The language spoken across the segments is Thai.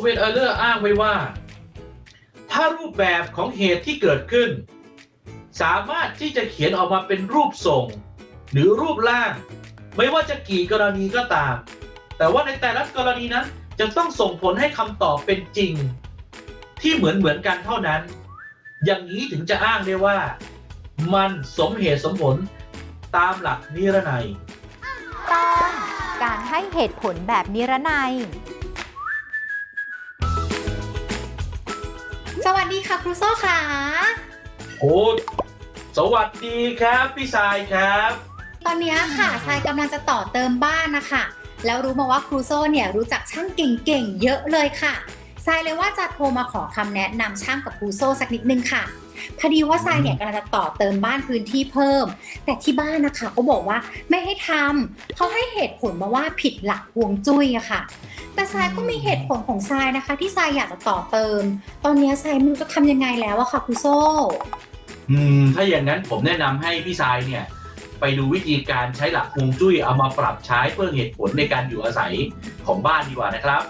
เวนเออร์เลอร์อ้างไว้ว่า ถ้ารูปแบบของเหตุที่เกิดขึ้น สามารถที่จะเขียนออกมาเป็นรูปทรง หรือรูปร่าง ไม่ว่าจะกี่กรณีก็ตาม แต่ว่าในแต่ละกรณีนั้นจะต้องส่งผลให้คำตอบเป็นจริง ที่เหมือนเหมือนกันเท่านั้น อย่างนี้ถึงจะอ้างได้ว่า มันสมเหตุสมผลตามหลักนิรนัย ตอนการให้เหตุผลแบบนิรนัย สวัสดีค่ะครูโซ่ค่ะ โอ้สวัสดีครับพี่สายครับ ตอนเนี้ยค่ะทรายกำลังจะต่อเติมบ้านนะคะ แล้วรู้มาว่าครูโซ่เนี่ยรู้จักช่างเก่งๆ เยอะเลยค่ะทรายเลยว่าจะโทรมาขอคำแนะนำช่างกับครูโซ่สักนิดนึงค่ะ พอดีว่าทรายเนี่ยกำลังจะต่อเติมบ้านพื้นที่เพิ่ม แต่ที่บ้านนะคะก็บอกว่าไม่ให้ทำเขาให้เหตุผลมาว่าผิดหลักฮวงจุ้ยอะค่ะ แต่ทรายก็มีเหตุผลของทรายนะคะ ที่ทรายอยากจะต่อเติม ตอนเนี้ยทรายไม่รู้จะทำยังไงแล้วอะค่ะครูโซ่ อืมถ้าอย่างนั้นผมแนะนำให้พี่สายเนี่ย ไปดูวิธีการใช้หลักฮวงจุ้ยเอามาปรับใช้เพื่อเหตุผลในการอยู่อาศัยของบ้านดีกว่านะครับ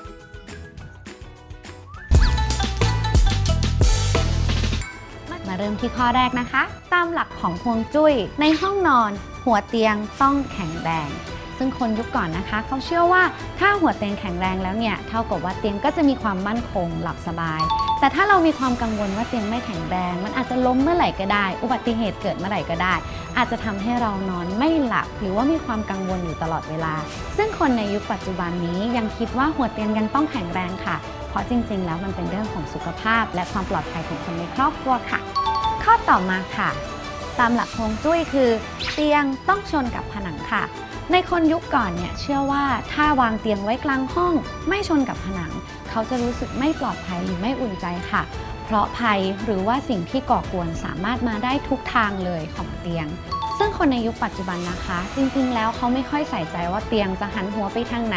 มาเริ่มที่ข้อแรกนะคะ ตามหลักของฮวงจุ้ย ในห้องนอน หัวเตียงต้องแข็งแรงซึ่งคนยุคก่อนนะคะ เขาเชื่อว่าถ้าหัวเตียงแข็งแรงแล้วเนี่ยเท่ากับว่าเตียงก็จะมีความมั่นคงหลับสบาย แต่ถ้าเรามีความกังวลว่าเตียงไม่แข็งแรง มันอาจจะล้มเมื่อไหร่ก็ได้ อุบัติเหตุเกิดเมื่อไหร่ก็ได้ อาจจะทำให้เรานอนไม่หลับ หรือว่ามีความกังวลอยู่ตลอดเวลา ซึ่งคนในยุคปัจจุบันนี้ยังคิดว่าหัวเตียงยังต้องแข็งแรงค่ะ เพราะจริง ๆ แล้วมันเป็นเรื่องของสุขภาพ และความปลอดภัยของคนในครอบครัวค่ะ ข้อต่อมาค่ะ ตามหลักฮวงจุ้ยคือ เตียงต้องชนกับผนังค่ะ ในคนยุคก่อนเนี่ยเชื่อว่าถ้าวางเตียงไว้กลางห้อง ไม่ชนกับผนัง เขาจะรู้สึกไม่ปลอดภัยหรือไม่อุ่นใจค่ะ เพราะภัยหรือว่าสิ่งที่ก่อกวนสามารถมาได้ทุกทางเลยของเตียงซึ่งคนในยุคปัจจุบันนะคะ จริงๆ แล้วเขาไม่ค่อยใส่ใจว่าเตียงจะหันหัวไปทางไหน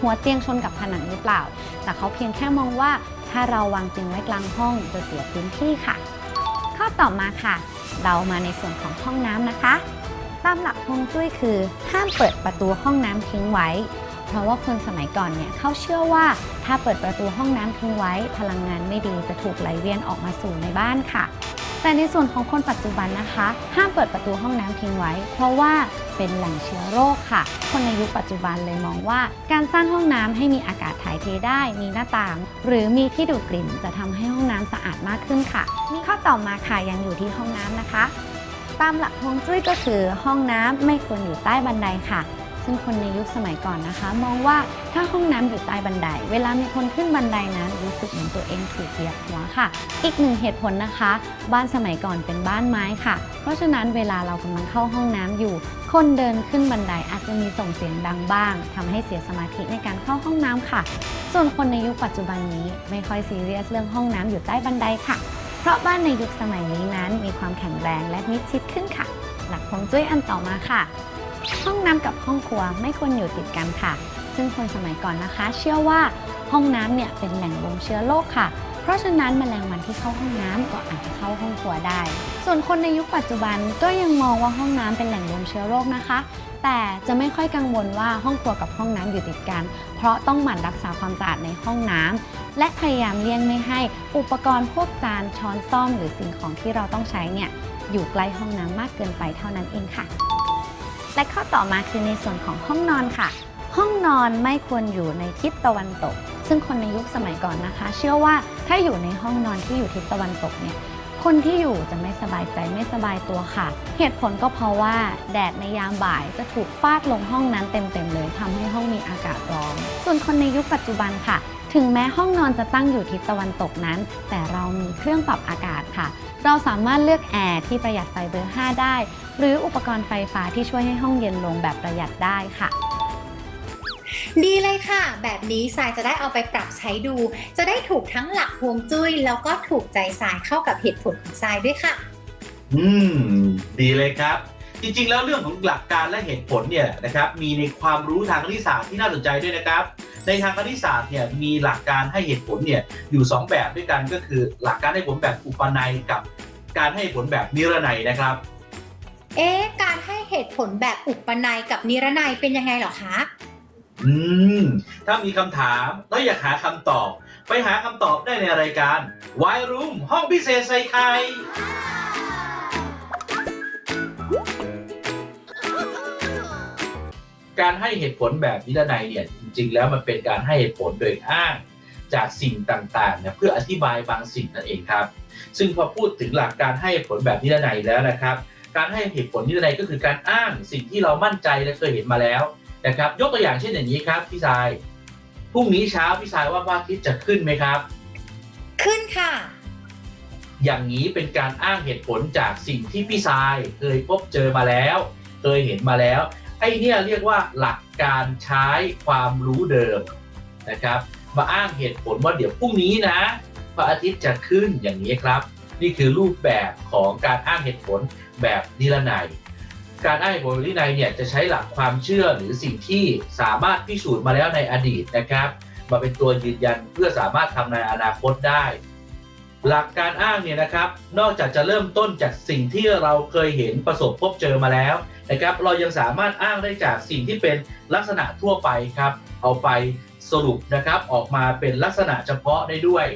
หัวเตียงชนกับผนังหรือเปล่า แต่เขาเพียงแค่มองว่า ถ้าเราวางเตียงไว้กลางห้องจะเสียพื้นที่ค่ะ ข้อต่อมาค่ะ เรามาในส่วนของห้องน้ำนะคะ ตามหลักฮวงจุ้ยคือ ห้ามเปิดประตูห้องน้ำทิ้งไว้ เพราะว่าคนสมัยก่อนเนี่ยเขาเชื่อว่าถ้าเปิดประตูห้องน้ำทิ้งไว้ พลังงานไม่ดีจะถูกไหลเวียนออกมาสู่ในบ้านค่ะแต่ในส่วนของคนปัจจุบันนะคะ ห้ามเปิดประตูห้องน้ำทิ้งไว้ เพราะว่า เป็นแหล่งเชื้อโรคค่ะ คนในยุคปัจจุบันเลยมองว่า การสร้างห้องน้ำให้มีอากาศถ่ายเทได้ มีหน้าต่าง หรือมีที่ดูดกลิ่นจะทำให้ห้องน้ำสะอาดมากขึ้นค่ะข้อต่อมาค่ะยังอยู่ที่ห้องน้ำนะคะ ตามหลักฮวงจุ้ยก็คือห้องน้ำไม่ควรอยู่ใต้บันไดค่ะ ซึ่งคนในยุคสมัยก่อนนะคะ มองว่าถ้าห้องน้ำอยู่ใต้บันได เวลามีคนขึ้นบันไดนั้นรู้สึกเหมือนตัวเองถูกเหยียบหัวค่ะ อีกหนึ่งเหตุผลนะคะ บ้านสมัยก่อนเป็นบ้านไม้ค่ะ เพราะฉะนั้นเวลาเรากำลังเข้าห้องน้ำอยู่ คนเดินขึ้นบันไดอาจจะมีส่งเสียงดังบ้างทำให้เสียสมาธิในการเข้าห้องน้ำค่ะ ส่วนคนในยุคปัจจุบันนี้ไม่ค่อยซีเรียสเรื่องห้องน้ำอยู่ใต้บันไดค่ะ เพราะบ้านในยุคสมัยนี้นั้นมีความแข็งแรงและมิดชิดขึ้นค่ะ หลักฮวงจุ้ยอันต่อมาค่ะ ห้องน้ำกับห้องครัวไม่ควรอยู่ติดกันค่ะ ซึ่งคนสมัยก่อนนะคะ เชื่อว่าห้องน้ำเนี่ยเป็นแหล่งรวมเชื้อโรคค่ะ เพราะฉะนั้นแมลงวันที่เข้าห้องน้ำก็อาจจะเข้าห้องครัวได้ ส่วนคนในยุคปัจจุบันก็ยังมองว่าห้องน้ำเป็นแหล่งรวมเชื้อโรคนะคะ แต่จะไม่ค่อยกังวลว่าห้องครัวกับห้องน้ำอยู่ติดกัน เพราะต้องหมั่นรักษาความสะอาดในห้องน้ำและพยายามเลี่ยงไม่ให้อุปกรณ์พวกจานช้อนซ่อมหรือสิ่งของที่เราต้องใช้เนี่ยอยู่ใกล้ห้องน้ำมากเกินไปเท่านั้นเองค่ะ และข้อต่อมาคือในส่วนของห้องนอนค่ะ ห้องนอนไม่ควรอยู่ในทิศตะวันตก ซึ่งคนในยุคสมัยก่อนนะคะ เชื่อว่าถ้าอยู่ในห้องนอนที่อยู่ทิศตะวันตกเนี่ยคนที่อยู่จะไม่สบายใจไม่สบายตัวค่ะ เหตุผลก็เพราะว่าแดดในยามบ่ายจะถูกฟาดลงห้องนั้นเต็มๆเลยทำให้ห้องมีอากาศร้อน ส่วนคนในยุคปัจจุบันค่ะ ถึงแม้ห้องนอนจะตั้งอยู่ทิศตะวันตกนั้น แต่เรามีเครื่องปรับอากาศค่ะ เราสามารถเลือกแอร์ที่ประหยัดไฟเบอร์ 5 ได้ หรืออุปกรณ์ไฟฟ้าที่ช่วยให้ห้องเย็นลงแบบประหยัดได้ค่ะ ดีเลยค่ะ แบบนี้ทรายจะได้เอาไปปรับใช้ดู จะได้ถูกทั้งหลักฮวงจุ้ยแล้วก็ถูกใจทรายเข้ากับเหตุผลของทรายด้วยค่ะ อืม ดีเลยครับ จริงๆ แล้วเรื่องของหลักการและเหตุผลเนี่ยนะครับ มีในความรู้ทางคณิตศาสตร์ที่น่าสนใจด้วยนะครับ ในทางคณิตศาสตร์เนี่ยมีหลักการให้เหตุผลเนี่ยอยู่ 2 แบบด้วยกันก็คือ หลักการให้ผลแบบอุปนัยกับ การให้ผลแบบนิรนัยนะครับ เอ๊ะการให้เหตุผลแบบอุปนัยกับนิรนัยเป็นยังไงเหรอคะ อืม ถ้ามีคำถามแล้วอยากหาคำตอบ ไปหาคำตอบได้ในรายการ Why Room ห้องพิเศษใส่ไข่การให้เหตุผลแบบนิรนัยเนี่ยจริง ๆ แล้วมันเป็นการให้เหตุผลโดยอ้าง จากสิ่งต่างๆเนี่ยเพื่ออธิบายบางสิ่งนั่นเองครับ ซึ่งพอพูดถึงหลักการให้เหตุผลแบบนิรนัยแล้วนะครับ การให้เหตุผลนิรนัยก็คือการอ้างสิ่งที่เรามั่นใจและเคยเห็นมาแล้วนะครับ ยกตัวอย่างเช่นอย่างนี้ครับพี่ชายพรุ่งนี้เช้าพี่ชายว่าพระอาทิตย์จะขึ้นไหมครับ ขึ้นค่ะ อย่างนี้เป็นการอ้างเหตุผลจากสิ่งที่พี่ชายเคยพบเจอมาแล้ว เคยเห็นมาแล้ว ไอ้เนี่ยเรียกว่าหลักการใช้ความรู้เดิมนะครับ มาอ้างเหตุผลว่าเดี๋ยวพรุ่งนี้นะพระอาทิตย์จะขึ้นอย่างนี้ครับ นี่คือรูปแบบของการอ้างเหตุผลแบบนิรนัยการอ้างเหตุผลแบบนิรนัยเนี่ยจะใช้หลักความเชื่อหรือสิ่งที่สามารถพิสูจน์มาแล้วในอดีตนะครับ มาเป็นตัวยืนยันเพื่อสามารถทำในอนาคตได้ หลักการอ้างเนี่ยนะครับ นอกจากจะเริ่มต้นจากสิ่งที่เราเคยเห็นประสบพบเจอมาแล้วนะครับ เรายังสามารถอ้างได้จากสิ่งที่เป็นลักษณะทั่วไปครับ เอาไปสรุปนะครับออกมาเป็นลักษณะเฉพาะได้ด้วย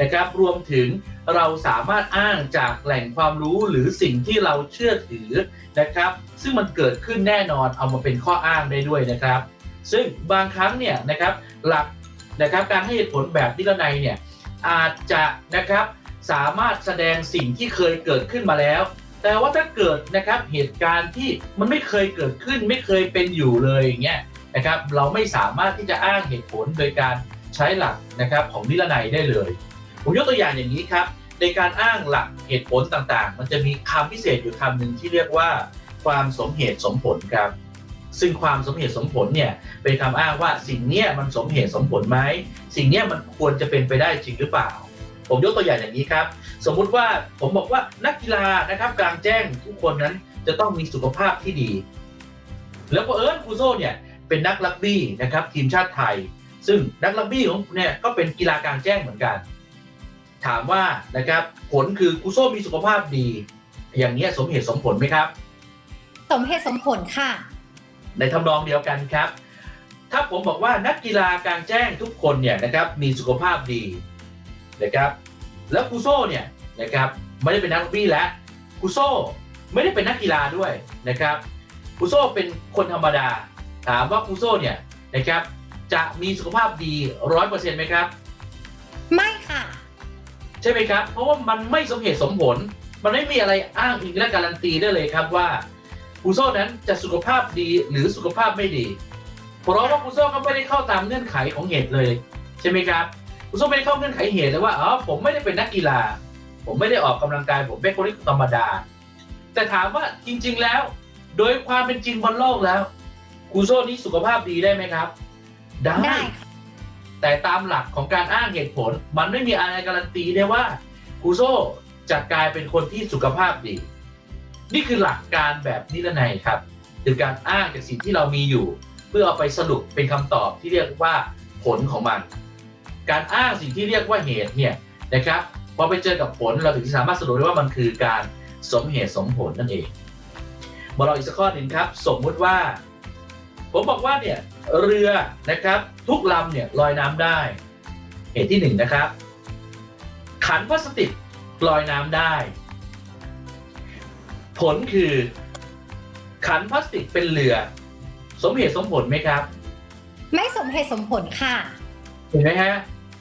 นะครับ รวมถึงเราสามารถอ้างจากแหล่งความรู้หรือสิ่งที่เราเชื่อถือนะครับ ซึ่งมันเกิดขึ้นแน่นอนเอามาเป็นข้ออ้างได้ด้วยนะครับ ซึ่งบางครั้งเนี่ยนะครับหลักนะครับการให้เหตุผลแบบนิรนัยเนี่ยอาจจะนะครับสามารถแสดงสิ่งที่เคยเกิดขึ้นมาแล้ว แต่ว่าถ้าเกิดนะครับเหตุการณ์ที่มันไม่เคยเกิดขึ้นไม่เคยเป็นอยู่เลยอย่างเงี้ยนะครับ เราไม่สามารถที่จะอ้างเหตุผลโดยการใช้หลักนะครับของนิรนัยได้เลย ผมยกตัวอย่างอย่างนี้ครับ ในการอ้างหลักเหตุผลต่างๆ มันจะมีคำพิเศษอยู่คำหนึ่งที่เรียกว่า ความสมเหตุสมผลครับ ซึ่งความสมเหตุสมผลเนี่ยเป็นคำอ้างว่าสิ่งเนี้ยมันสมเหตุสมผลไหมสิ่งเนี้ยมันควรจะเป็นไปได้จริงหรือเปล่า ผมยกตัวอย่างอย่างนี้ครับ สมมุติว่าผมบอกว่านักกีฬานะครับกลางแจ้งทุกคนนั้นจะต้องมีสุขภาพที่ดี แล้วก็เอิญครูโซเนี่ยเป็นนักรักบี้นะครับทีมชาติไทย ซึ่งนักรักบี้ของเนี่ยก็เป็นกีฬากลางแจ้งเหมือนกัน ถามว่านะครับผลคือครูโซ่มีสุขภาพดี อย่างเนี้ยสมเหตุสมผลไหมครับ สมเหตุสมผลค่ะ ในทำนองเดียวกันครับ ถ้าผมบอกว่านักกีฬากลางแจ้งทุกคนเนี่ยนะครับมีสุขภาพดีนะครับ แล้วคูโซ่เนี่ยนะครับไม่ได้เป็นนักรักบี้แล้วคูโซ่ไม่ได้เป็นนักกีฬาด้วยนะครับคูโซ่เป็นคนธรรมดา ถามว่าคูโซ่เนี่ยนะครับจะมีสุขภาพดีร้อยเปอร์เซ็นต์ไหมครับ ไม่ค่ะ ใช่ไหมครับ เพราะว่ามันไม่สมเหตุสมผล มันไม่มีอะไรอ้างอิงและการันตีได้เลยครับว่าคูโซ่นั้นจะสุขภาพดีหรือสุขภาพไม่ดีเพราะว่าคูโซ่ก็ไม่ได้เข้าตามเงื่อนไขของเหตุเลยใช่ไหมครับคูโซ่ไม่ได้เข้าเงื่อนไขเหตุเลยว่าอ๋อผมไม่ได้เป็นนักกีฬา ผมไม่ได้ออกกำลังกายผมเป็นคนที่ธรรมดา แต่ถามว่าจริง ๆแล้ว โดยความเป็นจริงบนโลกแล้วคูโซ่นี้สุขภาพดีได้ไหมครับ ได้ได้ค่ะ แต่ตามหลักของการอ้างเหตุผล มันไม่มีอะไรการันตีได้ว่าคูโซ่จะกลายเป็นคนที่สุขภาพดี นี่คือหลักการแบบนิรนัยครับคือการอ้างจากสิ่งที่เรามีอยู่ เพื่อเอาไปสรุปเป็นคำตอบที่เรียกว่าผลของมัน การอ้างสิ่งที่เรียกว่าเหตุเนี่ยนะครับพอไปเจอกับผลเราถึงจะสามารถสรุปได้ว่ามันคือการสมเหตุสมผลนั่นเองมาลองอีกสักข้อหนึ่งครับ สมมุติว่า ผมบอกว่าเนี่ยเรือนะครับ ทุกลำเนี่ยลอยน้ำได้ เหตุที่หนึ่งนะครับ ขันพลาสติกลอยน้ำได้ ผลคือขันพลาสติกเป็นเรือ สมเหตุสมผลไหมครับ ไม่สมเหตุสมผลค่ะเห็นไหมฮะ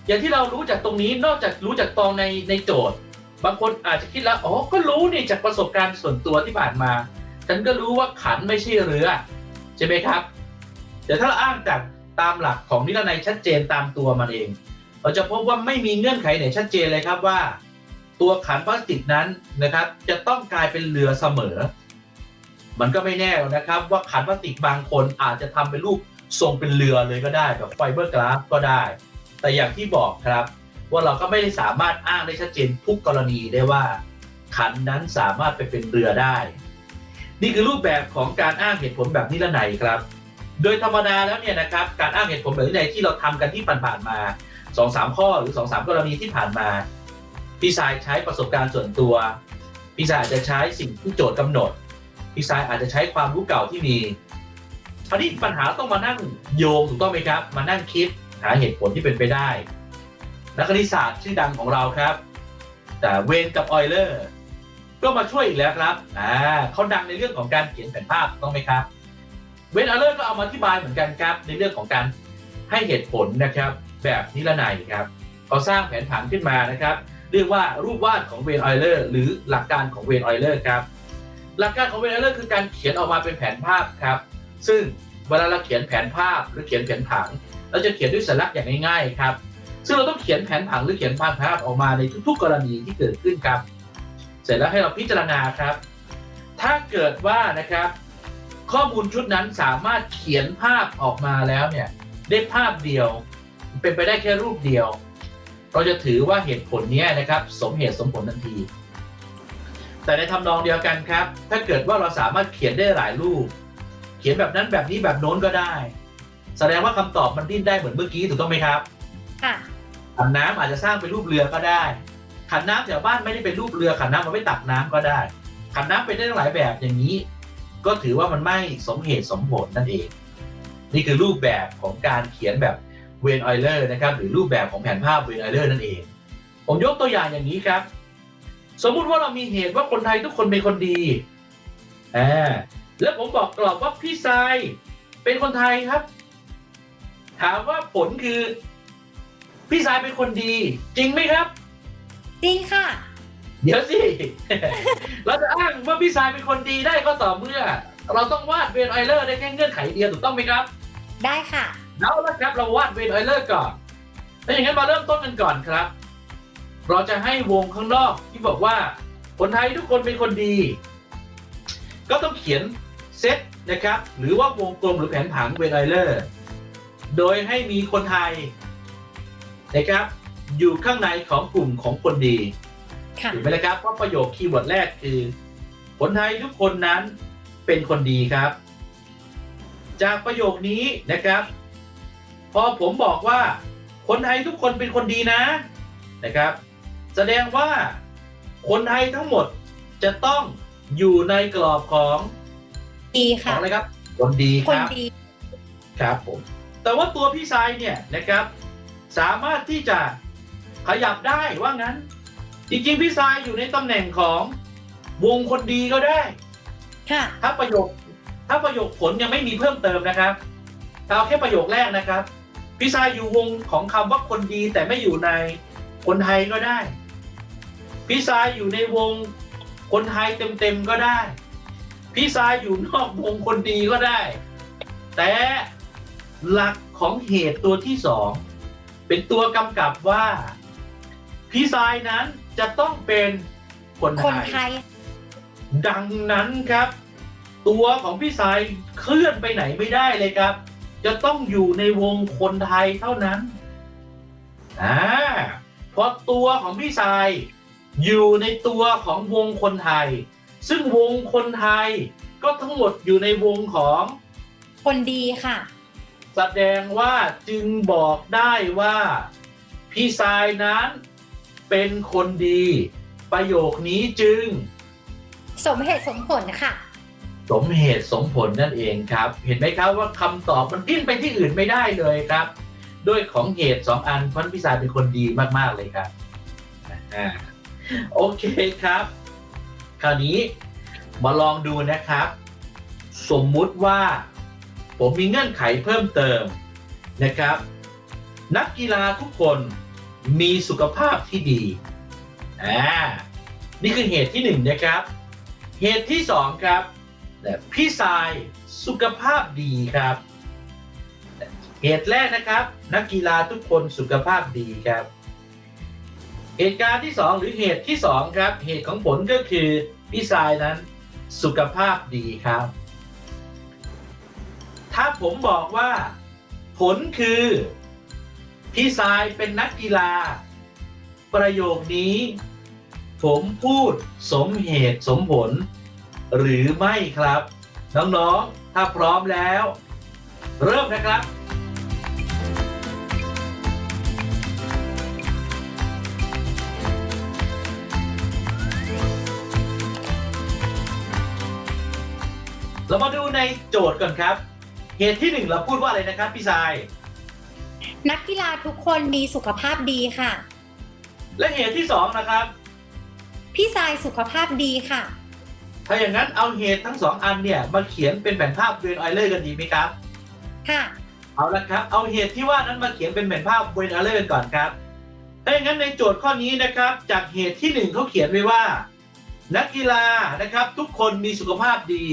อย่างที่เรารู้จากตรงนี้นอกจากรู้จากตองในในโจทย์ บางคนอาจจะคิดแล้วอ๋อก็รู้นี่จากประสบการณ์ส่วนตัวที่ผ่านมา ฉันก็รู้ว่าขันไม่ใช่เรือ ใช่ไหมครับ เดี๋ยวถ้าเราอ้างจากตามหลักของนิรนัยชัดเจนตามตัวมันเอง เราจะพบว่าไม่มีเงื่อนไขไหนชัดเจนเลยครับว่า ตัวขันพลาสติกนั้นนะครับ จะต้องกลายเป็นเรือเสมอ มันก็ไม่แน่นะครับ ว่าขันพลาสติกบางคนอาจจะทำเป็นรูปทรงเป็นเรือเลยก็ได้แบบไฟเบอร์กลาสก็ได้ แต่อย่างที่บอกครับ ว่าเราก็ไม่ได้สามารถอ้างได้ชัดเจนทุกกรณีได้ว่า ขันนั้นสามารถไปเป็นเรือได้ นี่คือรูปแบบของการอ้างเหตุผลแบบนิรนัยครับ โดยธรรมดาแล้วเนี่ยนะครับการอ้างเหตุผลแบบนินัยที่เราทำกันที่ผ่านๆมาสองสามข้อหรือสองสามกรณีที่ผ่านมาพี่สายใช้ประสบการณ์ส่วนตัวพี่สายอาจจะใช้สิ่งที่โจทย์กำหนดพี่สายอาจจะใช้ความรู้เก่าที่มีคราวนี้ปัญหาต้องมานั่งโยงถูกต้องไหมครับ มานั่งคิดหาเหตุผลที่เป็นไปได้ นักคณิตศาสตร์ชื่อดังของเราครับ แต่เวนกับออยเลอร์ก็มาช่วยอีกแล้วครับอ่าเขาดังในเรื่องของการเขียนแผนภาพถูกต้องไหมครับ เวนออยเลอร์ก็เอามาอธิบายเหมือนกันครับ ในเรื่องของการให้เหตุผลนะครับ แบบนิรนัยครับเขาสร้างแผนผังขึ้นมานะครับ เรียกว่ารูปวาดของเวนออยเลอร์หรือหลักการของเวนออยเลอร์ครับหลักการของเวนออยเลอร์คือการเขียนออกมาเป็นแผนภาพครับ ซึ่งเวลาเราเขียนแผนภาพหรือเขียนแผนผัง เราจะเขียนด้วยสัญลักษณ์อย่างง่ายๆครับ ซึ่งเราต้องเขียนแผนผังหรือเขียนภาพภาพออกมาในทุก ๆ กรณีที่เกิดขึ้นครับ เสร็จแล้วให้เราพิจารณาครับ ถ้าเกิดว่านะครับ ข้อมูลชุดนั้นสามารถเขียนภาพออกมาแล้วเนี่ยได้ภาพเดียว เป็นไปได้แค่รูปเดียว เราจะถือว่าเหตุผลเนี้ยนะครับ สมเหตุสมผลทันที แต่ในทำนองเดียวกันครับ ถ้าเกิดว่าเราสามารถเขียนได้หลายรูป เขียนแบบนั้นแบบนี้แบบโน้นก็ได้ แสดงว่าคำตอบมันดิ้นได้เหมือนเมื่อกี้ถูกต้องไหมครับค่ะขันน้ำอาจจะสร้างเป็นรูปเรือก็ได้ ขันน้ำแถวบ้านไม่ได้เป็นรูปเรือขันน้ำมันไม่ตักน้ำก็ได้ ขันน้ำเป็นได้หลายแบบอย่างนี้ ก็ถือว่ามันไม่สมเหตุสมผลนั่นเอง นี่คือรูปแบบของการเขียนแบบเวนออยเลอร์นะครับหรือรูปแบบของแผนภาพเวนออยเลอร์นั่นเอง ผมยกตัวอย่างอย่างนี้ครับ สมมุติว่าเรามีเหตุว่าคนไทยทุกคนเป็นคนดีอ่าแล้วผมบอกกรอบว่าพี่ทรายเป็นคนไทยครับ ถามว่าผลคือ พี่ทรายเป็นคนดี จริงไหมครับ จริงค่ะ เดี๋ยวสิ เราจะอ้างว่าพี่ทรายเป็นคนดีได้ก็ต่อเมื่อ เราต้องวาดเวนออยเลอร์ได้แค่เงื่อนไขเดียวถูกต้องไหมครับ ได้ค่ะเอาละครับเราวาดเวนออยเลอร์ก่อนถ้าอย่างนั้นมาเริ่มต้นกันก่อนครับ เราจะให้วงข้างนอกที่บอกว่า คนไทยทุกคนเป็นคนดี ก็ต้องเขียนเซตนะครับ หรือว่าวงกลมหรือแผนผังเวนออยเลอร์โดยให้มีคนไทยนะครับ อยู่ข้างในของกลุ่มของคนดีค่ะ ถูกไหมล่ะครับเพราะประโยคคีย์เวิร์ดแรกคือ คนไทยทุกคนนั้นเป็นคนดีครับ จากประโยคนี้นะครับ พอผมบอกว่า คนไทยทุกคนเป็นคนดีนะนะครับ แสดงว่าคนไทยทั้งหมดจะต้องอยู่ในกรอบของดีขอค่ะงอะไรครับ คนดีคคนรับดีครับผมแต่ว่าตัวพี่ชายเนี่ยนะครับ สามารถที่จะขยับได้ว่างั้น จริงๆ พี่ชายอยู่ในตำแหน่งของวงคนดีก็ได้ ค่ะ ถ้าประโยคถ้าประโยคผลยังไม่มีเพิ่มเติมนะครับถ้าเอาแค่ประโยคแรกนะครับ พี่ชายอยู่วงของคำว่าคนดีแต่ไม่อยู่ในคนไทยก็ได้ พี่ชายอยู่ในวงคนไทยเต็มๆก็ได้ พี่ชายอยู่นอกวงคนดีก็ได้ แต่หลักของเหตุตัวที่สองเป็นตัวกำกับว่า พี่ชายนั้น จะต้องเป็นคนคนไทไทย ย ดังนั้นครับ ตัวของพี่สายเคลื่อนไปไหนไม่ได้เลยครับ จะต้องอยู่ในวงคนไทยเท่านั้นอ่าเพราะตัวของพี่สายอยู่ในตัวของวงคนไทย ซึ่งวงคนไทยก็ทั้งหมดอยู่ในวงของคนดีค่ะ แสดงว่าจึงบอกได้ว่า พี่สายนั้น เป็นคนดี ประโยคนี้จึง สมเหตุสมผลค่ะ สมเหตุสมผลนั่นเองครับ เห็นไหมครับว่าคำตอบมันดิ้นไปที่อื่นไม่ได้เลยครับ ด้วยของเหตุสองอันเพราะพี่สายเป็นคนดีมากๆเลยครับอ่าโอเคครับ คราวนี้มาลองดูนะครับ สมมุติว่า ผมมีเงื่อนไขเพิ่มเติมนะครับ นักกีฬาทุกคน มีสุขภาพที่ดีอ่านี่คือเหตุที่หนึ่งนะครับ เหตุที่สองครับแต่พี่สายสุขภาพดีครับ เหตุแรกนะครับ นักกีฬาทุกคนสุขภาพดีครับ เหตุการณ์ที่สองหรือเหตุที่สองครับ เหตุของผลก็คือพี่สายนั้นสุขภาพดีครับ ถ้าผมบอกว่า ผลคือ พี่สายเป็นนักกีฬา ประโยคนี้ ผมพูดสมเหตุสมผล หรือไม่ครับ น้องๆ ถ้าพร้อมแล้ว เริ่มนะครับ เรามาดูในโจทย์ก่อนครับ เหตุที่หนึ่งเราพูดว่าอะไรนะครับพี่ทราย นักกีฬาทุกคนมีสุขภาพดีค่ะ และเหตุที่สองนะครับ พี่ทรายสุขภาพดีค่ะ ถ้าอย่างนั้นเอาเหตุทั้งสองอันเนี่ยมาเขียนเป็นแผนภาพเวนออยเลอร์กันดีไหมครับ ค่ะ เอาละครับ เอาเหตุที่ว่านั้นมาเขียนเป็นแผนภาพเวนออยเลอร์กันก่อนครับ ถ้าอย่างนั้นในโจทย์ข้อนี้นะครับ จากเหตุที่หนึ่งเขาเขียนไว้ว่า นักกีฬานะครับทุกคนมีสุขภาพดี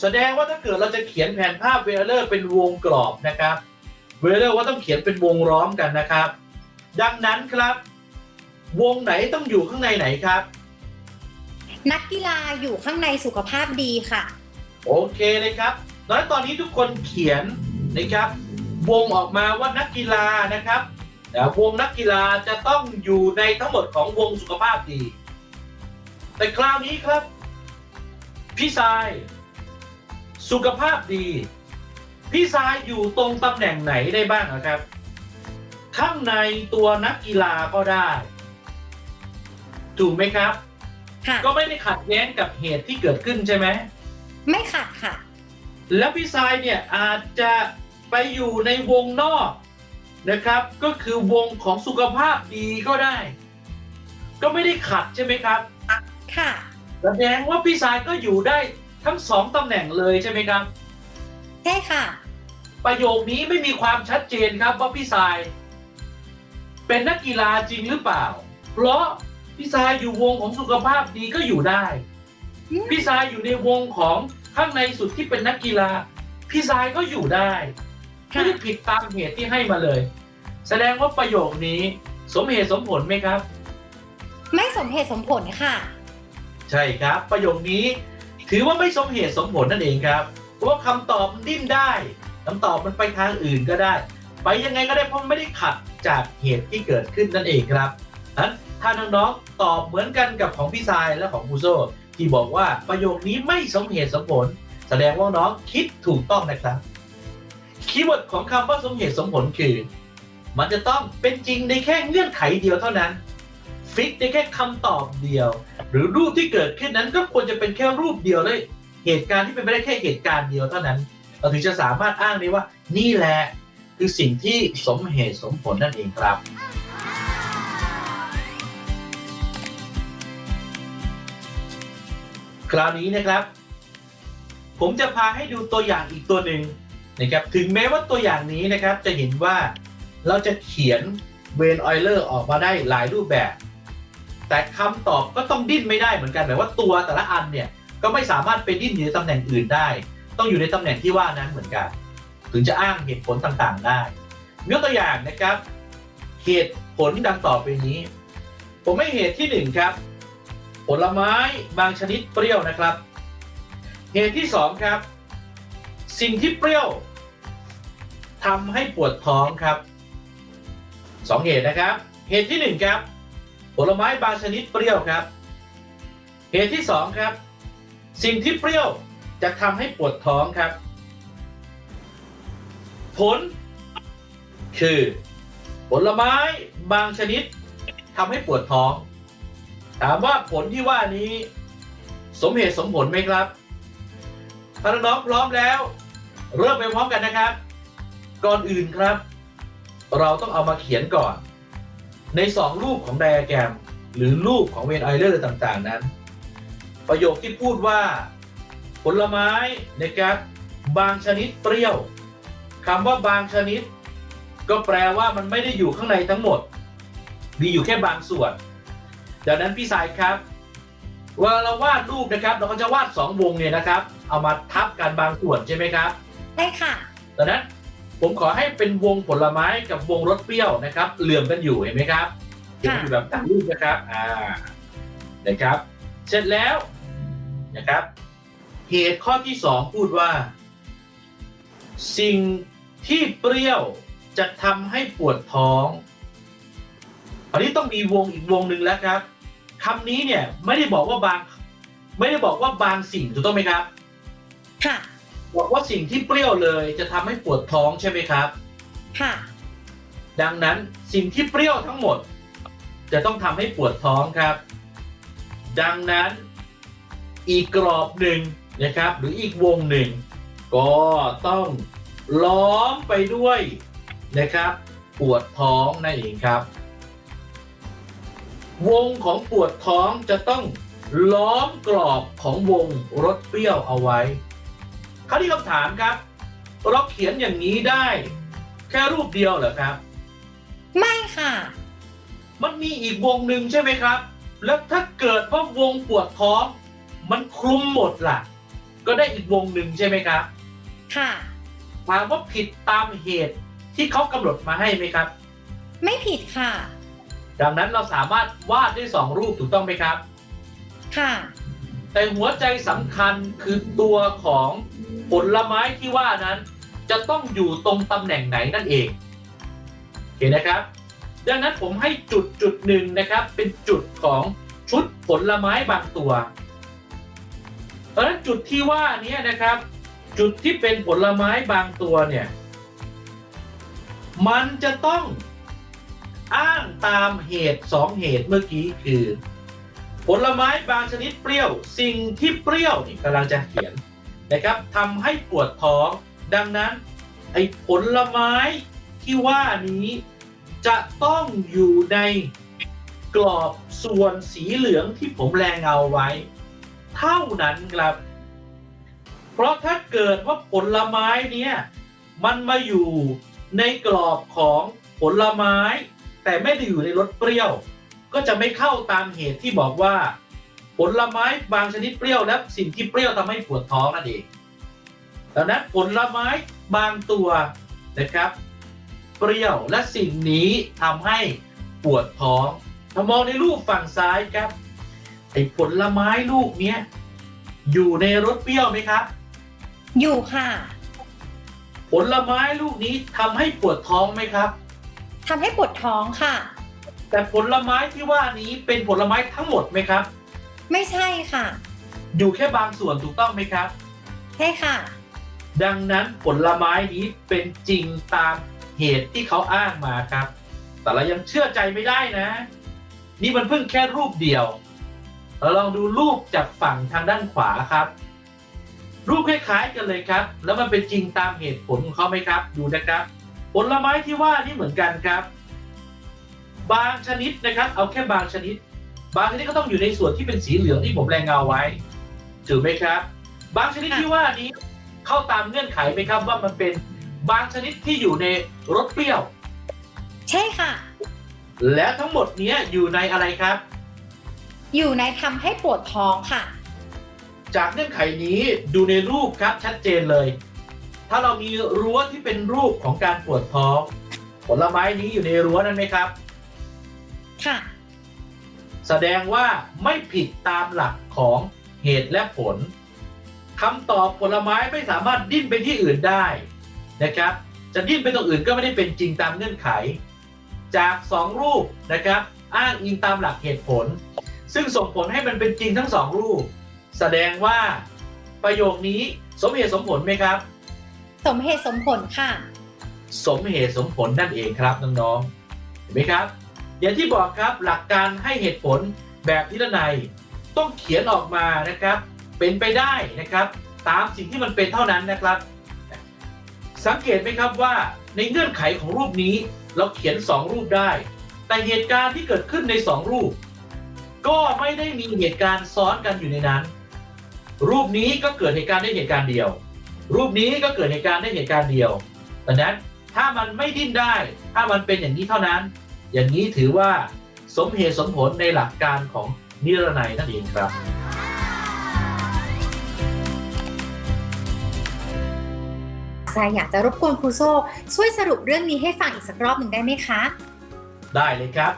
แสดงว่าถ้าเกิดเราจะเขียนแผนภาพเวนออยเลอร์เป็นวงกรอบนะครับ เวนออยเลอร์ว่าต้องเขียนเป็นวงล้อมกันนะครับ ดังนั้นครับ วงไหนต้องอยู่ข้างในไหนครับ นักกีฬาอยู่ข้างในสุขภาพดีค่ะ โอเคเลยครับดังนั้นตอนนี้ทุกคนเขียนนะครับ วงออกมาว่านักกีฬานะครับแต่วงนักกีฬาจะต้องอยู่ในทั้งหมดของวงสุขภาพดี แต่คราวนี้ครับ พี่ทราย สุขภาพดี พี่ทรายอยู่ตรงตำแหน่งไหนได้บ้างอะครับ ข้างในตัวนักกีฬาก็ได้ ถูกไหมครับค่ะก็ไม่ได้ขัดแย้งกับเหตุที่เกิดขึ้นใช่ไหม ไม่ขัดค่ะ แล้วพี่ทรายเนี่ยอาจจะไปอยู่ในวงนอกนะครับ ก็คือวงของสุขภาพดีก็ได้ ก็ไม่ได้ขัดใช่ไหมครับ ค่ะ แสดงว่าพี่ทรายก็อยู่ได้ทั้งสองตำแหน่งเลยใช่ไหมครับ ใช่ค่ะ ประโยคนี้ไม่มีความชัดเจนครับว่าพี่ทราย เป็นนักกีฬาจริงหรือเปล่า เพราะพี่ทรายอยู่วงของสุขภาพดีก็อยู่ได้อืมพี่ทรายอยู่ในวงของข้างในสุดที่เป็นนักกีฬา พี่ทรายก็อยู่ได้ไม่ค่ะได้ผิดตามเหตุที่ให้มาเลย แสดงว่าประโยคนี้สมเหตุสมผลไหมครับ ไม่สมเหตุสมผลค่ะ ใช่ครับ ประโยคนี้ถือว่าไม่สมเหตุสมผลนั่นเองครับ เพราะว่าคำตอบมันดิ้นได้คำตอบมันไปทางอื่นก็ได้ ไปยังไงก็ได้เพราะไม่ได้ขัดจากเหตุที่เกิดขึ้นนั่นเองครับนั้นถ้าน้องๆตอบเหมือนกันกับของพี่ทรายและของครูโซที่บอกว่าประโยคนี้ไม่สมเหตุสมผล แสดงว่าน้องคิดถูกต้องนะครับคีย์เวิร์ดของคำว่าสมเหตุสมผลคือ มันจะต้องเป็นจริงในแค่เงื่อนไขเดียวเท่านั้นฟิกในแค่คำตอบเดียว หรือรูปที่เกิดขึ้นนั้นก็ควรจะเป็นแค่รูปเดียวเลย เหตุการณ์ที่เป็นไปได้แค่เหตุการณ์เดียวเท่านั้น เราถึงจะสามารถอ้างได้ว่านี่แหละคือสิ่งที่สมเหตุสมผลนั่นเองครับคราวนี้นะครับ ผมจะพาให้ดูตัวอย่างอีกตัวหนึ่งนะครับถึงแม้ว่าตัวอย่างนี้นะครับจะเห็นว่าเราจะเขียนเวนออยเลอร์ออกมาได้หลายรูปแบบ แต่คำตอบก็ต้องดิ้นไม่ได้เหมือนกันหมายว่าตัวแต่ละอันเนี่ย ก็ไม่สามารถไปดิ้นอยู่ในตำแหน่งอื่นได้ ต้องอยู่ในตำแหน่งที่ว่านั้นเหมือนกัน ถึงจะอ้างเหตุผลต่างๆได้ยกตัวอย่างนะครับ เหตุผลดังต่อไปนี้ ผมให้เหตุที่หนึ่งครับ ผลไม้บางชนิดเปรี้ยวนะครับ เหตุที่สองครับ สิ่งที่เปรี้ยวทำให้ปวดท้องครับสองเหตุนะครับ เหตุที่หนึ่งครับ ผลไม้บางชนิดเปรี้ยวครับ เหตุที่สองครับ สิ่งที่เปรี้ยวจะทำให้ปวดท้องครับ ผล คือ ผลไม้บางชนิดทำให้ปวดท้อง ถามว่าผลที่ว่านี้ สมเหตุสมผลไหมครับถ้าน้องพร้อมแล้ว เริ่มไปพร้อมกันนะครับ ก่อนอื่นครับ เราต้องเอามาเขียนก่อน ในสองรูปของไดอะแกรม หรือรูปของเวนไอเลอร์ต่างๆ นั้น ประโยคที่พูดว่า ผลไม้นะครับ บางชนิดเปรี้ยวคำว่าบางชนิด ก็แปลว่ามันไม่ได้อยู่ข้างในทั้งหมด มีอยู่แค่บางส่วนดังนั้นพี่สายครับเวลาเราวาดรูปนะครับ เราก็จะวาดสองวงเนี่ยนะครับ เอามาทับกันบางส่วนใช่ไหมครับใช่ค่ะดังนั้นผมขอให้เป็นวงผลไม้กับวงรสเปรี้ยวนะครับ เหลื่อมกันอยู่เห็นไหมครับเหลื่อมอยู่แบบตามรูปนะครับ อ่า นะครับ เสร็จแล้ว นะครับ เหตุข้อที่สองพูดว่า สิ่งที่เปรี้ยวจะทำให้ปวดท้องอันนี้ต้องมีวงอีกวงหนึ่งแล้วครับคำนี้เนี่ยไม่ได้บอกว่าบาง ไม่ได้บอกว่าบางสิ่งถูกต้องไหมครับ ค่ะบอกว่าสิ่งที่เปรี้ยวเลยจะทำให้ปวดท้องใช่ไหมครับ ค่ะ ดังนั้นสิ่งที่เปรี้ยวทั้งหมด จะต้องทำให้ปวดท้องครับ ดังนั้น อีกกรอบหนึ่งนะครับ หรืออีกวงหนึ่ง ก็ต้องล้อมไปด้วยนะครับ ปวดท้องนั่นเองครับ วงของปวดท้องจะต้องล้อมกรอบของวงรสเปรี้ยวเอาไว้คราวนี้คำถามครับ เราเขียนอย่างนี้ได้ แค่รูปเดียวเหรอครับ ไม่ค่ะ มันมีอีกวงหนึ่งใช่ไหมครับ แล้วถ้าเกิดว่าวงปวดท้อง มันคลุมหมดล่ะ ก็ได้อีกวงหนึ่งใช่ไหมครับค่ะถามว่าผิดตามเหตุที่เขากำหนดมาให้ไหมครับ ไม่ผิดค่ะ ดังนั้นเราสามารถวาดได้สองรูปถูกต้องไหมครับ ค่ะ แต่หัวใจสำคัญคือตัวของผลไม้ที่ว่านั้น จะต้องอยู่ตรงตำแหน่งไหนนั่นเองโอเคนะครับ ดังนั้นผมให้จุดจุดหนึ่งนะครับ เป็นจุดของชุดผลไม้บางตัว เพราะฉะนั้นจุดที่ว่านี้นะครับ จุดที่เป็นผลไม้บางตัวเนี่ย มันจะต้องอ้างตามเหตุสองเหตุเมื่อกี้คือ ผลไม้บางชนิดเปรี้ยว สิ่งที่เปรี้ยวนี่กำลังจะเขียนนะครับทำให้ปวดท้อง ดังนั้นไอ้ผลไม้ที่ว่านี้จะต้องอยู่ในกรอบส่วนสีเหลืองที่ผมแรงเงาไว้ เท่านั้นครับ เพราะถ้าเกิดว่าผลไม้เนี้ยมันมาอยู่ในกรอบของผลไม้ แต่ไม่ได้อยู่ในรสเปรี้ยว ก็จะไม่เข้าตามเหตุที่บอกว่า ผลไม้บางชนิดเปรี้ยวและสิ่งที่เปรี้ยวทำให้ปวดท้องนั่นเองดังนั้นผลไม้บางตัวนะครับ เปรี้ยวและสิ่งนี้ทำให้ปวดท้องถ้ามองในรูปฝั่งซ้ายครับ อ้ผลไม้ลูกเนี้ยอยู่ในรสเปรี้ยวไหมครับ อยู่ค่ะ ผลไม้ลูกนี้ทำให้ปวดท้องไหมครับ ทำให้ปวดท้องค่ะ แต่ผลไม้ที่ว่านี้เป็นผลไม้ทั้งหมดไหมครับ ไม่ใช่ค่ะ อยู่แค่บางส่วนถูกต้องไหมครับ ใช่ค่ะ ดังนั้นผลไม้นี้เป็นจริงตามเหตุที่เขาอ้างมาครับ แต่เรายังเชื่อใจไม่ได้นะ นี่มันเพิ่งแค่รูปเดียว เราลองดูรูปจากฝั่งทางด้านขวาครับ รูปคล้ายๆกันเลยครับ แล้วมันเป็นจริงตามเหตุผลของเขาไหมครับ ดูนะครับ ผลไม้ที่ว่านี่เหมือนกันครับ บางชนิดนะครับ เอาแค่บางชนิด บางชนิดก็ต้องอยู่ในส่วนที่เป็นสีเหลืองที่ผมแรงเงาไว้ถูกไหมครับ บางชนิดที่ว่านี้เข้าตามเงื่อนไขไหมครับว่ามันเป็นบางชนิดที่อยู่ในรสเปรี้ยว ใช่ค่ะ และทั้งหมดเนี้ยอยู่ในอะไรครับ อยู่ในทำให้ปวดท้องค่ะ จากเงื่อนไขนี้ดูในรูปครับชัดเจนเลย ถ้าเรามีรั้วที่เป็นรูปของการปวดท้อง ผลไม้นี้อยู่ในรั้วนั้นไหมครับ ค่ะ แสดงว่าไม่ผิดตามหลักของเหตุและผลคำตอบผลไม้ไม่สามารถดิ้นไปที่อื่นได้นะครับ จะดิ้นไปตรงอื่นก็ไม่ได้เป็นจริงตามเงื่อนไข จากสองรูปนะครับ อ้างอิงตามหลักเหตุผล ซึ่งส่งผลให้มันเป็นจริงทั้งสองรูป แสดงว่าประโยคนี้สมเหตุสมผลไหมครับ สมเหตุสมผลค่ะ สมเหตุสมผลนั่นเองครับน้องๆเห็นไหมครับอย่างที่บอกครับหลักการให้เหตุผลแบบนิรนัยต้องเขียนออกมานะครับ เป็นไปได้นะครับ ตามสิ่งที่มันเป็นเท่านั้นนะครับ สังเกตไหมครับว่าในเงื่อนไขของรูปนี้เราเขียน 2 รูปได้ แต่เหตุการณ์ที่เกิดขึ้นใน 2 รูป ก็ไม่ได้มีเหตุการณ์ซ้อนกันอยู่ในนั้น รูปนี้ก็เกิดเหตุการณ์ได้เหตุการณ์เดียว รูปนี้ก็เกิดเหตุการณ์ได้เหตุการณ์เดียวดังนั้นถ้ามันไม่ดิ้นได้ ถ้ามันเป็นอย่างนี้เท่านั้น อย่างนี้ถือว่าสมเหตุสมผลในหลักการของนิรนัยนั่นเองครับทรายอยากจะรบกวนครูโซ่ช่วยสรุปเรื่องนี้ให้ฟังอีกสักรอบหนึ่งได้ไหมคะ ได้เลยครับ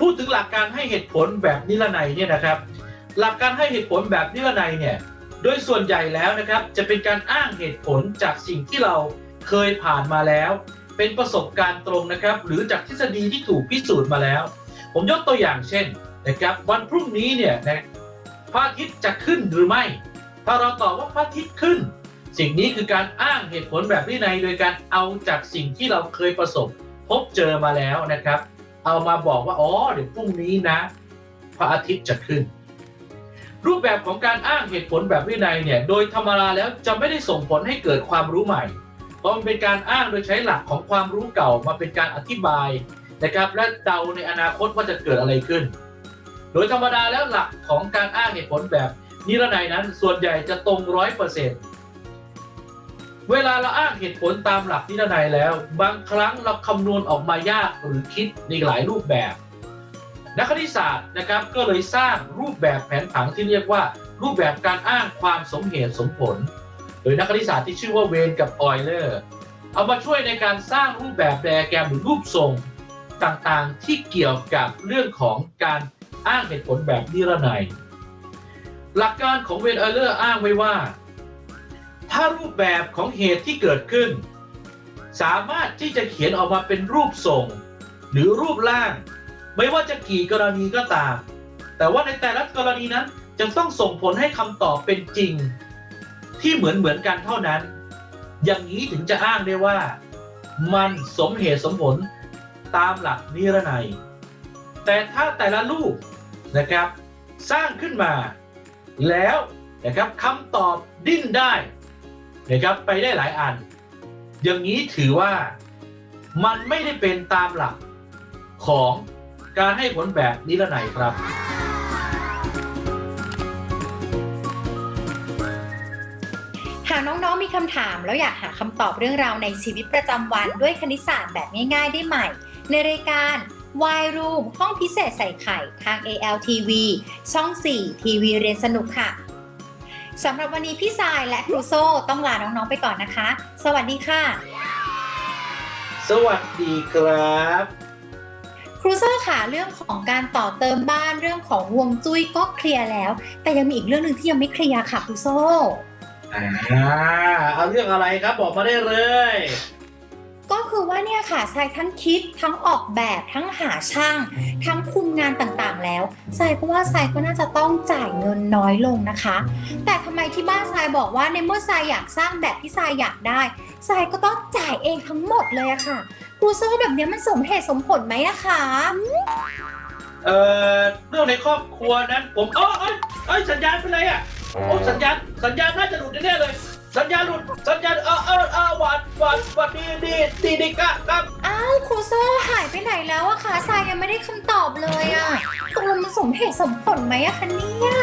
พูดถึงหลักการให้เหตุผลแบบนิรนัยเนี่ยนะครับ หลักการให้เหตุผลแบบนิรนัยเนี่ยโดยส่วนใหญ่แล้วนะครับจะเป็นการอ้างเหตุผลจากสิ่งที่เราเคยผ่านมาแล้ว เป็นประสบการณ์ตรงนะครับ หรือจากทฤษฎีที่ถูกพิสูจน์มาแล้ว ผมยกตัวอย่างเช่นนะครับ วันพรุ่งนี้เนี่ยนะพระอาทิตย์จะขึ้นหรือไม่ ถ้าเราตอบว่าพระอาทิตย์ขึ้น สิ่งนี้คือการอ้างเหตุผลแบบนิรนัยโดยการเอาจากสิ่งที่เราเคยประสบพบเจอมาแล้วนะครับ เอามาบอกว่า อ๋อ เดี๋ยวพรุ่งนี้นะ พระอาทิตย์จะขึ้น รูปแบบของการอ้างเหตุผลแบบวินัยเนี่ย โดยธรรมดาแล้วจะไม่ได้ส่งผลให้เกิดความรู้ใหม่ เพราะมันเป็นการอ้างโดยใช้หลักของความรู้เก่ามาเป็นการอธิบายนะครับ และเดาในอนาคตว่าจะเกิดอะไรขึ้น โดยธรรมดาแล้วหลักของการอ้างเหตุผลแบบนิรนัยนั้น ส่วนใหญ่จะตรงร้อยเปอร์เซ็นต์ เวลาเราอ้างเหตุผลตามหลักนิรนัยแล้ว บางครั้งเราคำนวณออกมายากหรือคิดในหลายรูปแบบ นักคณิตศาสตร์นะครับก็เลยสร้างรูปแบบแผนผังที่เรียกว่า รูปแบบการอ้างความสมเหตุสมผล โดยนักคณิตศาสตร์ที่ชื่อว่าเวนกับออยเลอร์เอามาช่วยในการสร้างรูปแบบไดแกรมหรือรูปทรงต่างๆที่เกี่ยวกับเรื่องของการอ้างเหตุผลแบบนิรนัยหลักการของเวนออยเลอร์อ้างไว้ว่า ถ้ารูปแบบของเหตุที่เกิดขึ้น สามารถที่จะเขียนออกมาเป็นรูปทรง หรือรูปร่าง ไม่ว่าจะกี่กรณีก็ตาม แต่ว่าในแต่ละกรณีนั้นจะต้องส่งผลให้คำตอบเป็นจริง ที่เหมือนเหมือนกันเท่านั้น อย่างนี้ถึงจะอ้างได้ว่า มันสมเหตุสมผลตามหลักนิรนัย แต่ถ้าแต่ละรูปนะครับ สร้างขึ้นมา แล้วนะครับคำตอบดิ้นได้ นะครับไปได้หลายอัน อย่างนี้ถือว่ามันไม่ได้เป็นตามหลักของการให้ผลแบบนิรนัยครับ หากน้องๆมีคำถามแล้วอยากหาคำตอบเรื่องราวในชีวิตประจำวันด้วยคณิตศาสตร์แบบง่ายๆได้ใหม่ ในรายการ Y Room ห้องพิเศษใส่ไข่ทาง ALTV ช่อง 4 ทีวีเรียนสนุกค่ะ สำหรับวันนี้พี่สายและครูโซ่ต้องลาน้องๆไปก่อนนะคะ สวัสดีค่ะ สวัสดีครับ ครูโซ่ค่ะเรื่องของการต่อเติมบ้านเรื่องของห่วงจุ้ยก็เคลียร์แล้ว แต่ยังมีอีกเรื่องหนึ่งที่ยังไม่เคลียร์ค่ะครูโซ่อ่าเอาเรื่องอะไรครับบอกมาได้เลย ก็คือว่าเนี่ยค่ะทรายทั้งคิดทั้งออกแบบทั้งหาช่าง ทั้งคุมงานต่างๆแล้วทรายก็ว่าทรายก็น่าจะต้องจ่ายเงินน้อยลงนะคะ แต่ทำไมที่บ้านทรายบอกว่าในเมื่อทรายอยากสร้างแบบที่ทรายอยากได้ทรายก็ต้องจ่ายเองทั้งหมดเลยอะค่ะครูโซ่แบบเนี้ยมันสมเหตุสมผลไหมอะคะเอ่อเรื่องในครอบครัวนั้นผมเอ้ยเอ้ยเอ้ยสัญญาณเป็นไรอะโอ้สัญญาณสัญญาณน่าจะหลุดแน่ๆเลย สัญญาณหลุดสัญญาณเออเออเออหวานหวานหวานดีดีดีดีกะครับอ้าวครูโซ่หายไปไหนแล้วอะคะทรายยังไม่ได้คำตอบเลยอะตกลงมันสมเหตุสมผลไหมอะคะเนี่ย